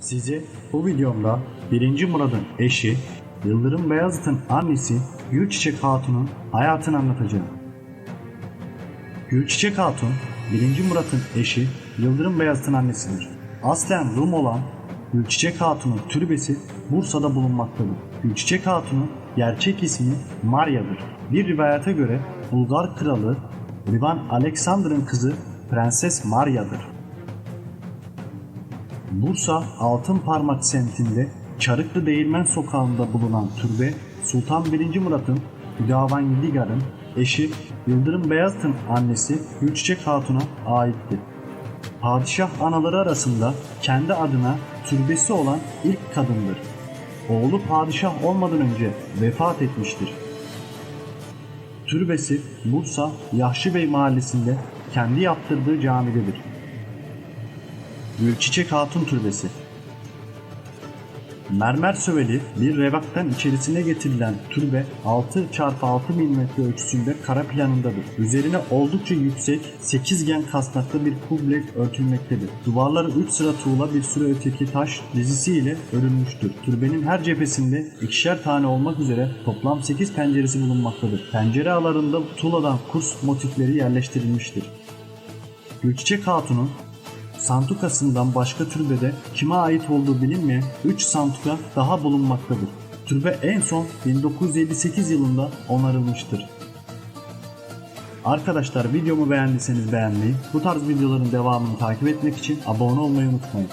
Size bu videomda 1. Murad'ın eşi Yıldırım Beyazıt'ın annesi Gülçiçek Hatun'un hayatını anlatacağım. Gülçiçek Hatun 1. Murat'ın eşi Yıldırım Beyazıt'ın annesidir. Aslen Rum olan Gülçiçek Hatun'un türbesi Bursa'da bulunmaktadır. Gülçiçek Hatun'un gerçek ismi Marya'dır. Bir rivayete göre Bulgar kralı Ivan Alexander'ın kızı Prenses Marya'dır. Bursa Altın Parmak semtinde Çarıklı Değirmen sokağında bulunan türbe Sultan 1. Murat'ın Hüdavan Yedigar'ın eşi Yıldırım Beyazıt'ın annesi Gülçiçek Hatun'a aittir. Padişah anaları arasında kendi adına türbesi olan ilk kadındır. Oğlu padişah olmadan önce vefat etmiştir. Türbesi Bursa Yahşibey mahallesinde kendi yaptırdığı camidedir. Gülçiçek Hatun Türbesi Mermer söveli bir revaktan içerisine getirilen türbe 6 x 6 mm ölçüsünde kara planındadır. Üzerine oldukça yüksek sekizgen kasnaklı bir kuble örtülmektedir. Duvarları 3 sıra tuğla bir sürü öteki taş dizisiyle örülmüştür. Türbenin her cephesinde ikişer tane olmak üzere toplam 8 penceresi bulunmaktadır. Pencere aralarında tuğladan kurs motifleri yerleştirilmiştir. Gülçiçek Hatun'un santukasından başka türbede kime ait olduğu bilinmeyen 3 santuka daha bulunmaktadır. Türbe en son 1958 yılında onarılmıştır. Arkadaşlar videomu beğendiyseniz beğenmeyi, bu tarz videoların devamını takip etmek için abone olmayı unutmayın.